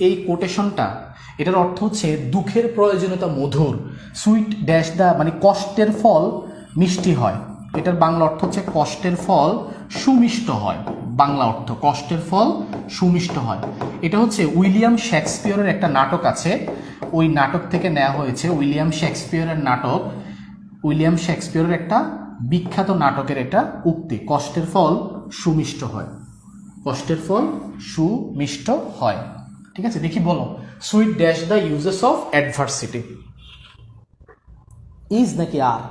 এই কোটেশনটা এটার অর্থ হচ্ছে দুঃখের প্রয়োজনীয়তা মধুর সুইট ড্যাশ দা মানে কষ্টের ফল মিষ্টি হয়। এটার বাংলা অর্থ হচ্ছে কষ্টের ফল সুমিষ্ট হয়। বাংলা অর্থ, কষ্টের ফল সুমিষ্ট হয়। এটা হচ্ছে উইলিয়াম শেক্সপিয়রের একটা নাটক আছে। ওই নাটক থেকে নেওয়া হয়েছে উইলিয়াম শেক্সপিয়রের নাটক। উইলিয়াম শেক্সপিয়রের একটা বিখ্যাত নাটকের এটা উক্তি, কষ্টের ফল সুমিষ্ট হয়। কষ্টের ফল সুমিষ্ট হয়। ঠিক আছে? দেখি বলো। Sweet dash the uses of adversity is নাকি আর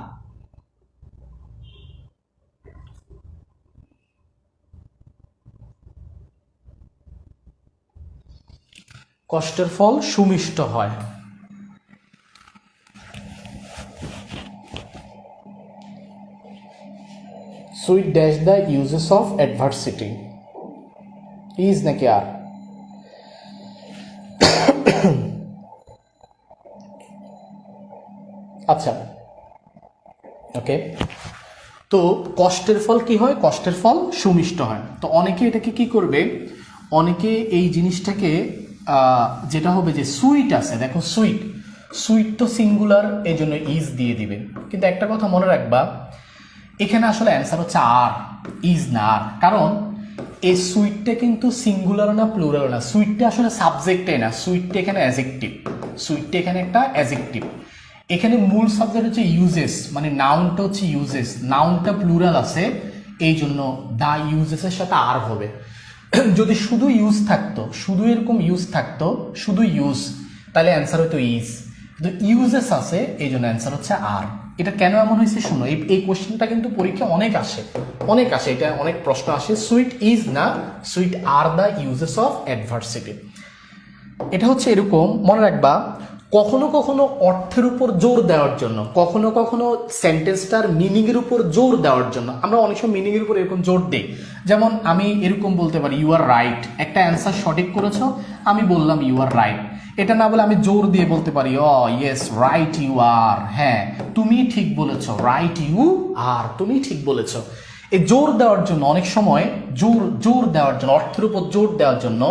কষ্টের ফল সুমিষ্ট হয়। Sweet dash the uses of adversity is নাকি আর আচ্ছা। ওকে। তো কষ্টের ফল কি হয়? কষ্টের ফল সুমিষ্ট হয়। তো অনেকে এটাকে কি করবে? অনেকে এই জিনিসটাকে যেটা হবে যে সুইট আছে, দেখো সুইট। সুইট তো সিঙ্গুলার এই জন্য ইজ দিয়ে দিবে। কিন্তু একটা কথা মনে রাখবা, এখানে আসলে অ্যান্সার হচ্ছে আর, ইজ না আর। কারণ এই সুইটটা কিন্তু সিঙ্গুলার না, প্লুরাল না। সুইটটা আসলে সাবজেক্টটাই না। সুইটটা এখানে অ্যাজেক্টিভ। সুইটটা এখানে একটা অ্যাজেক্টিভ। এখানে মূল সাবজেক্ট হচ্ছে ইউজেস মানে নাউনটা হচ্ছে ইউজেস নাউনটা প্লুরাল আছে এই জন্য দা ইউজেসের সাথে আর হবে। যদি শুধু ইউজ থাকতো, শুধু এরকম ইউজ থাকতো, শুধু ইউজ তাহলে অ্যান্সার হতো ইজ কিন্তু ইউজেস আছে এই জন্য অ্যান্সার হচ্ছে আর এটা কেন এমন হয়েছে শোনো, এই এই কোশ্চেনটা কিন্তু পরীক্ষা অনেক আসে অনেক আসে। এটা অনেক প্রশ্ন আসে সুইট ইজ না sweet are the uses of adversity এটা হচ্ছে এরকম, মনে রাখবা কখনো কখনো অর্থের উপর জোর দেওয়ার জন্য, কখনো কখনো সেন্টেন্সটার মিনিংয়ের উপর জোর দেওয়ার জন্য। আমরা অনেক সময় মিনিংয়ের উপর এরকম জোর দিই। যেমন আমি এরকম বলতে পারি ইউ আর রাইট একটা অ্যান্সার সঠিক করেছ, আমি বললাম ইউ আর রাইট এটা না বলে আমি জোর দিয়ে বলতে পারি uh yes right you are হ্যাঁ তুমি ঠিক বলেছ রাইট ইউ আর তুমি ঠিক বলেছ। এই জোর দেওয়ার জন্য অনেক সময় জোর জোর দেওয়ার জন্য, অর্থের উপর জোর দেওয়ার জন্য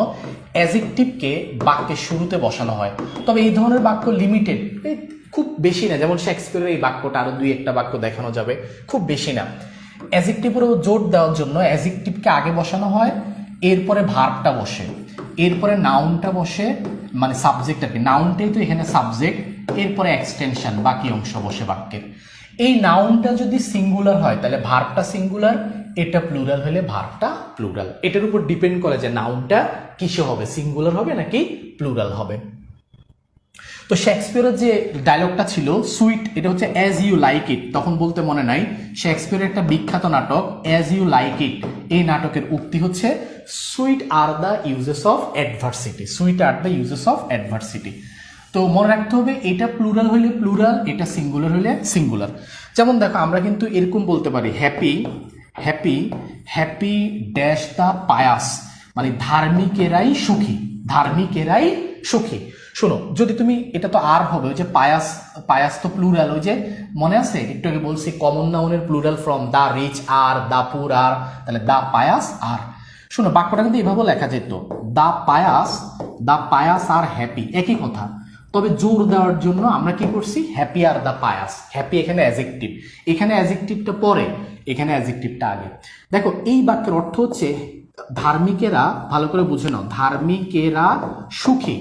অ্যাজেক্টিভকে বাক্যের শুরুতে বসানো হয়। তবে এই ধরনের বাক্য লিমিটেড খুব বেশি না, যেমন শেক্সপিয়ারের এই বাক্যটা আরও দুই একটা বাক্য দেখানো যাবে, খুব বেশি না। অ্যাজেক্টিভের উপর জোর দেওয়ার জন্য অ্যাজেকটিভকে আগে বসানো হয়, এরপরে ভার্বটা বসে, এরপরে নাউনটা বসে মানে সাবজেক্টটাকে নাউনটাই তো এখানে সাবজেক্ট এরপরে এক্সটেনশন বাকি অংশ বসে বাক্যের। এই নাউনটা যদি সিঙ্গুলার হয়, তাহলে ভার্বটা সিঙ্গুলার এটা প্লুরাল হলে ভার্বটা প্লুরাল এটার উপর ডিপেন্ড করে যে নাউনটা কিসে হবে সিঙ্গুলার হবে নাকি প্লুরাল হবে। তো শেক্সপিয়ারের যে ডায়লগটা ছিল সুইট এটা হচ্ছে অ্যাজ ইউ লাইক ইট তখন বলতে মনে নাই শেক্সপিয়ারের একটা বিখ্যাত নাটক অ্যাজ ইউ লাইক ইট এই নাটকের উক্তি হচ্ছে sweet are the uses of adversity sweet are the uses of adversity তো মনে রাখতে হবে এটা প্লুরাল হলে প্লুরাল এটা সিঙ্গুলার হলে সিঙ্গুলার যেমন দেখো, আমরা কিন্তু এরকম বলতে পারি happy happy happy dash the pious মানে ধার্মিকেরাই সুখী ধার্মিকেরাই সুখী। শোনো, যদি তুমি, এটা তো আর হবে, ওই যে পায়াস পায়াস তো প্লুরাল ওই যে মনে আছে? একটু আগে বলছি কমন নাউনের plural from the rich are the poor are তাহলে দা পায়াস আর শোনো, বাক্যটা কিন্তু এভাবেও লেখা যেত the pious the pious R happy একই কথা। তবে জোর দেওয়ার জন্য আমরা কি করছি? Happy are the pious happy এখানে অ্যাজেকটিভ এখানে অ্যাজেকটিভটা পরে, এখানে অ্যাজেকটিভটা আগে। দেখো, এই বাক্যের অর্থ হচ্ছে ধার্মিকেরা, ভালো করে বুঝে নাও, ধার্মিকেরা সুখী।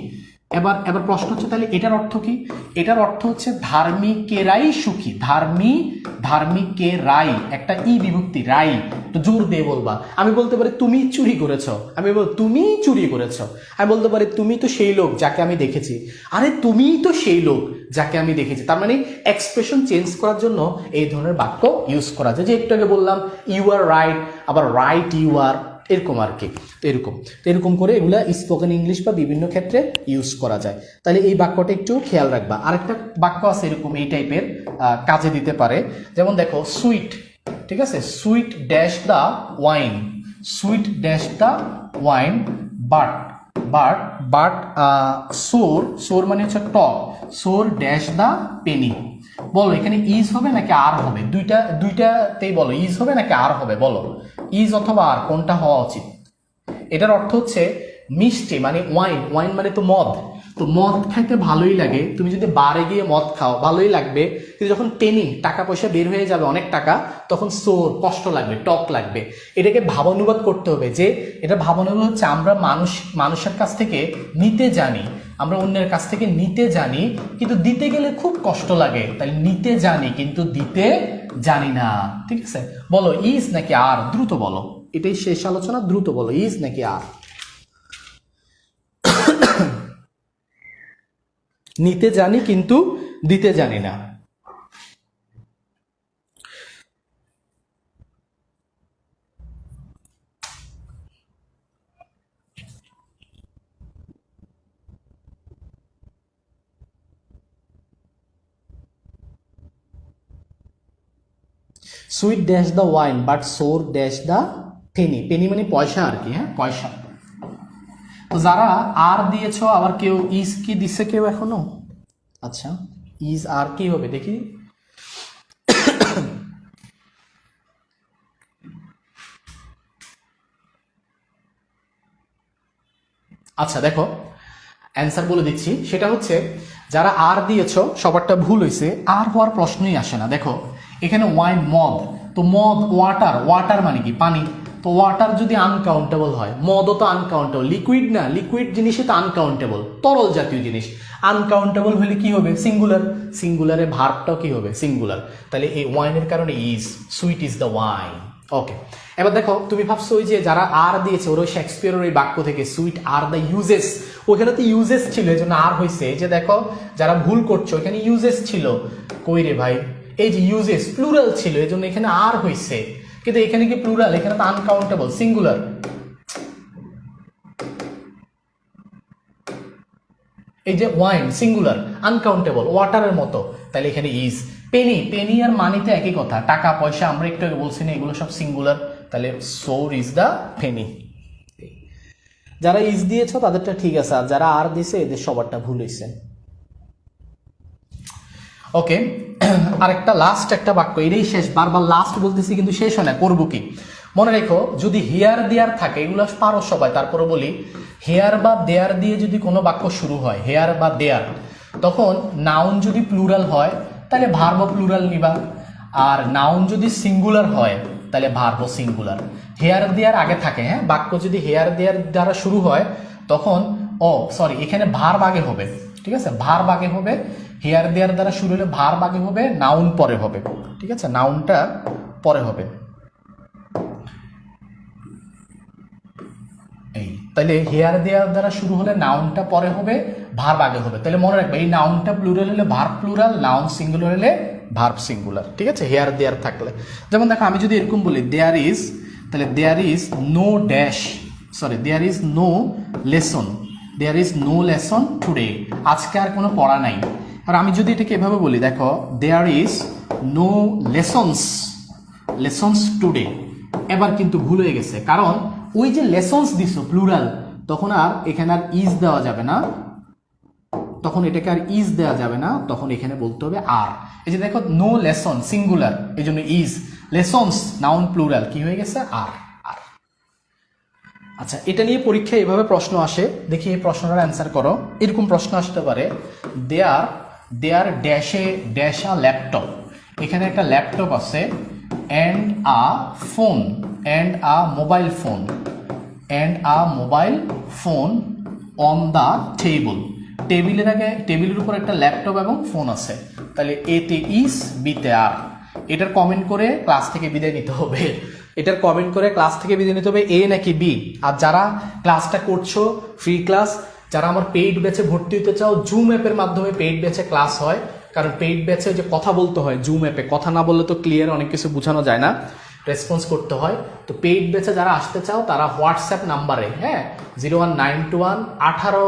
এবার এবার প্রশ্ন হচ্ছে, তাহলে এটার অর্থ কি? এটার অর্থ হচ্ছে ধার্মিকেরাই সুখী। ধার্মী, ধার্মিকেরাই। একটা ই বিভক্তি, রাই। তো জোর দিয়ে বলবা। আমি বলতে পারি, তুমি চুরি করেছ। আমি বল, তুমি চুরি করেছ। আমি বলতে পারি, তুমি তো সেই লোক যাকে আমি দেখেছি। আরে, তুমিই তো সেই লোক যাকে আমি দেখেছি। তার মানে এক্সপ্রেশন চেঞ্জ করার জন্য এই ধরনের বাক্য ইউজ করা যায়। যে একটু আগে বললাম ইউ আর রাইট আবার রাইট ইউ আর এরকম আর কি, এরকম। তো এরকম করে এগুলা স্পোকেন ইংলিশ বা বিভিন্ন ক্ষেত্রে ইউজ করা যায়। তাহলে এই বাক্যটা একটু খেয়াল রাখবা। আরেকটা বাক্য আছে এরকম এই টাইপের কাজে দিতে পারে। যেমন দেখো সুইট ঠিক আছে? Sweet dash the wine sweet dash the wine but but but sour sour মানে হচ্ছে টক সোর ড্যাশ দ্য পেনি বলো, এখানে ইজ হবে নাকি আর হবে? দুইটা, দুইটাতেই বলো ইজ হবে নাকি আর হবে? বলো। ইজ অথবা আর কোনটা হওয়া উচিত? এটার অর্থ হচ্ছে মিষ্টি মানে ওয়াইন ওয়াইন মানে তো মদ। তো মদ খাইতে ভালোই লাগে। তুমি যদি বারে গিয়ে মদ খাও, ভালোই লাগবে। কিন্তু যখন পেনি টাকা পয়সা বের হয়ে যাবে অনেক টাকা, তখন সোর কষ্ট লাগবে, টক লাগবে। এটাকে ভাবানুবাদ করতে হবে যে, এটা ভাবানুবাদ হচ্ছে আমরা মানুষ, মানুষের কাছ থেকে নিতে জানি আমরা অন্যের কাছ থেকে নিতে জানি, কিন্তু দিতে গেলে খুব কষ্ট লাগে। তাই নিতে জানি, কিন্তু দিতে জানি না। ঠিক আছে? বলো ইজ নাকি আর দ্রুত বলো। এটাই শেষ আলোচনা, দ্রুত বলো ইজ নাকি আর নিতে জানি, কিন্তু দিতে জানি না। Sweet dash the wine but sour dash the penny penny মানে পয়সা আর কি হ্যাঁ? পয়সা। তো যারা আর দিয়েছ, আবার কেউ ইজ কি দিছে কেউ এখনও? আচ্ছা ইজ আর কি হবে দেখি। আচ্ছা দেখো অ্যান্সার বলে দিচ্ছি। সেটা হচ্ছে, যারা আর দিয়েছ, সবারটা ভুল হয়েছে আর হওয়ার প্রশ্নই আসে না। দেখো এখানে ওয়াইন মদ? তো মদ ওয়াটার ওয়াটার মানে কি? পানি। তো ওয়াটার যদি আনকাউন্টেবল হয়, মদও তো আনকাউন্টেবল লিকুইড না লিকুইড জিনিসই তো আনকাউন্টেবল তরল জাতীয় জিনিস। আনকাউন্টেবল হলে কি হবে? সিঙ্গুলার সিঙ্গুলারে ভার্বটাও কি হবে? সিঙ্গুলার তাহলে এই ওয়াইনের কারণে is sweet is the wine okay এবার দেখো, তুমি ভাবছ ওই যে যারা আর দিয়েছে, ওর শেক্সপিয়ারের ওই বাক্য থেকে সুইট আর দ্য ইউজেস ওইখানে তো ইউজেস ছিল এই জন্য আর হয়েছে যে দেখো, যারা ভুল করছ এখানে ইউজেস ছিল। কই রে ভাই? এই যে ইউজেস প্লুরাল ছিল, এই জন্য এখানে আর হয়েছে কিন্তু এখানে কি প্লুরাল এখানে তো আনকাউন্টেবল সিঙ্গুলার এই যে ওয়াইন সিঙ্গুলার আনকাউন্টেবল ওয়াটারের মতো। তাহলে এখানে ইজ পেনি পেনি আর মানিতে একই কথা। টাকা, পয়সা, আমরা একটু আগে বলছি না, এগুলো সব সিঙ্গুলার তাহলে সোর ইজ দ্য পেনি যারা ইজ দিয়েছ, তাদেরটা ঠিক আছে। আর যারা আর দিছে, এদের সবারটা ভুল হয়েছে ওকে আরেকটা লাস্ট একটা বাক্য, এটাই শেষ, বারবার লাস্ট বলতেছি কিন্তু শেষ হয় না, করব কি? মনে রেখো, যদি হেয়ার দেয়ার থাকে, এগুলো পারো সবাই, তারপরে বলি হেয়ার বা দেয়ার দিয়ে যদি কোনো বাক্য শুরু হয় হেয়ার বা দেয়ার তখন নাউন যদি প্লুরাল হয়, তাহলে ভার্ব প্লুরাল নিবা, আর নাউন যদি সিঙ্গুলার হয়, তাহলে ভার্ব সিঙ্গুলার হেয়ার দেয়ার আগে থাকে হ্যাঁ? বাক্য যদি হেয়ার দেয়ার দ্বারা শুরু হয়, তখন ও সরি এখানে ভার্ব আগে হবে। ঠিক আছে? ভার্ব আগে হবে হেয়ার দেয়ার দ্বারা শুরু হলে ভার্ব আগে হবে নাউন পরে হবে। ঠিক আছে? নাউনটা পরে হবে। এই তাহলে হেয়ার দেয়ার দ্বারা শুরু হলে নাউনটা পরে হবে ভার্ব আগে হবে। তাহলে মনে রাখবে, এই নাউনটা প্লুরাল হলে ভার্ব প্লুরাল নাউন সিঙ্গুলার হলে ভার্ব সিঙ্গুলার ঠিক আছে? হেয়ার দেয়ার থাকলে। যেমন দেখো, আমি যদি এরকম বলি দেয়ার ইজ তাহলে there is no dash sorry there is no lesson there is no lesson today আজকে আর কোনো পড়া নাই। আর আমি যদি এটাকে এভাবে বলি, দেখো there is no lessons lessons today এবার কিন্তু ভুল হয়ে গেছে। কারণ ওই যে লেসনস দিছো প্লুরাল তখন আর এখানে আর ইজ দেওয়া যাবে না। তখন এটাকে আর ইজ দেওয়া যাবে না। তখন এখানে বলতে হবে আর এই যে দেখো নো লেসন সিঙ্গুলার এই জন্য ইজ লেসনস নাউন প্লুরাল কি হয়ে গেছে? আর আচ্ছা এটা নিয়ে পরীক্ষায় এভাবে প্রশ্ন আসে, দেখি এই প্রশ্নটার অ্যান্সার করো। এরকম প্রশ্ন আসতে পারে দেয়ার দেয়ার ড্যাশে ড্যাশ আ ল্যাপটপ এখানে একটা ল্যাপটপ আছে and a phone and a mobile phone and a mobile phone on the table টেবিলের আগে টেবিলের উপর একটা ল্যাপটপ এবং ফোন আছে। তাহলে এতে ইস বিতে আর এটার কমেন্ট করে ক্লাস থেকে বিদায় নিতে হবে। এটার কমেন্ট করে ক্লাস থেকে বিদায় নিতে হবে এ নাকি বি আর যারা ক্লাসটা করছ ফ্রি ক্লাস যারা আমার পেইড ব্যাচে ভর্তি হতে চাও জুম অ্যাপের মাধ্যমে পেইড ব্যাচে ক্লাস হয়। কারণ পেইড ব্যাচে যে কথা বলতে হয় জুম অ্যাপে কথা না বললে তো ক্লিয়ার অনেক কিছু বোঝানো যায় না। রেসপন্স করতে হয়। তো পেইড ব্যাচে যারা আসতে চাও, তারা হোয়াটসঅ্যাপ নাম্বারে হ্যাঁ? Zero one nine two one আঠারো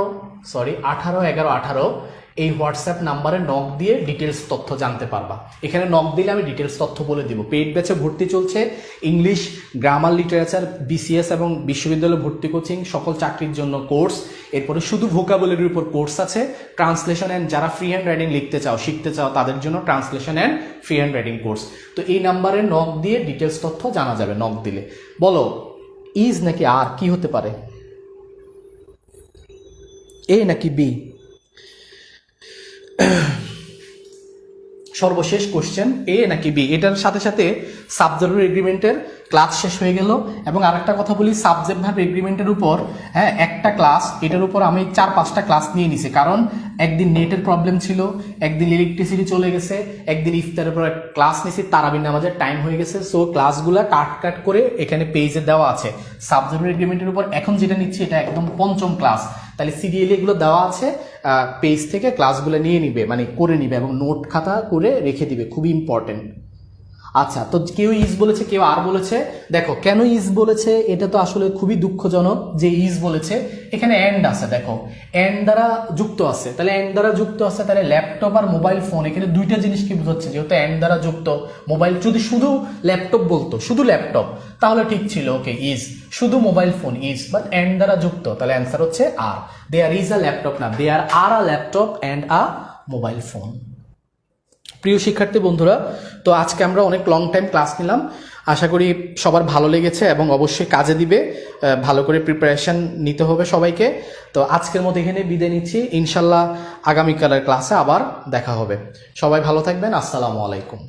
সরি আঠারো, এগারো, আঠারো। এই হোয়াটসঅ্যাপ নাম্বারে নক দিয়ে ডিটেলস তথ্য জানতে পারবা। এখানে নক দিলে আমি ডিটেলস তথ্য বলে দিব। পেইড ব্যাচে ভর্তি চলছে ইংলিশ গ্রামার লিটারেচার বিসিএস এবং বিশ্ববিদ্যালয় ভর্তি কোচিং সকল চাকরির জন্য কোর্স এরপরে শুধু ভোকাবুলারির উপর কোর্স আছে। ট্রান্সলেশন অ্যান্ড যারা ফ্রি হ্যান্ড রাইডিং লিখতে চাও, শিখতে চাও, তাদের জন্য translation and free hand writing course তো এই নাম্বারে নক দিয়ে ডিটেলস তথ্য জানা যাবে নক দিলে। বলো ইজ নাকি আর কি হতে পারে? এ নাকি বি সর্বশেষ কোশ্চেন এ নাকি বি এটার সাথে সাথে সাবজেক্ট এগ্রিমেন্টের ক্লাস শেষ হয়ে গেল এবং আরেকটা কথা বলি সাবজেক্ট ভার্ব এগ্রিমেন্টের উপর হ্যাঁ একটা ক্লাস এটার উপর আমি চার, পাঁচটা ক্লাস নিয়ে নিছি। কারণ একদিন নেটের প্রবলেম ছিল, একদিন ইলেকট্রিসিটি চলে গেছে, একদিন ইফতারের পর ক্লাস নিয়েছি তারাবিন নামাজের টাইম হয়ে গেছে। সো ক্লাসগুলো কাট কাট করে এখানে পেজে দেওয়া আছে। সাবজেক্ট এগ্রিমেন্টের উপর এখন যেটা নিচ্ছি, এটা একদম পঞ্চম ক্লাস তাহলে সিরিয়ালি এগুলো দেওয়া আছে পেজ থেকে ক্লাসগুলো নিয়ে নিবে মানে করে নিবে এবং নোট খাতা করে রেখে দিবে, খুবই ইম্পর্টেন্ট আচ্ছা তো কেউ ইজ বলেছে, কেউ আর বলেছে। দেখো, কেন ইজ বলেছে, এটা তো আসলে খুবই দুঃখজনক যে ইজ বলেছে। এখানে এন্ড আছে, দেখো। এন্ড দ্বারা যুক্ত আছে। তাহলে এন্ড দ্বারা যুক্ত আছে, তাহলে ল্যাপটপ আর মোবাইল ফোন এখানে দুইটা জিনিস কি বোঝাচ্ছে? যেহেতু এন্ড দ্বারা যুক্ত মোবাইল যদি শুধু ল্যাপটপ বলতো, শুধু ল্যাপটপ তাহলে ঠিক ছিল ওকে ইজ শুধু mobile phone is but and দ্বারা যুক্ত, তাহলে অ্যান্সার হচ্ছে আর। দে আর ইজ আ ল্যাপটপ না they are are a laptop and a mobile phone প্রিয় শিক্ষার্থী বন্ধুরা, তো আজকে আমরা অনেক লং টাইম ক্লাস নিলাম। আশা করি সবার ভালো লেগেছে এবং অবশ্যই কাজে দিবে। ভালো করে প্রিপারেশান নিতে হবে সবাইকে। তো আজকের মতো এখানে বিদায় নিচ্ছি। ইনশাল্লাহ আগামীকালের ক্লাসে আবার দেখা হবে। সবাই ভালো থাকবেন। আসসালামু আলাইকুম।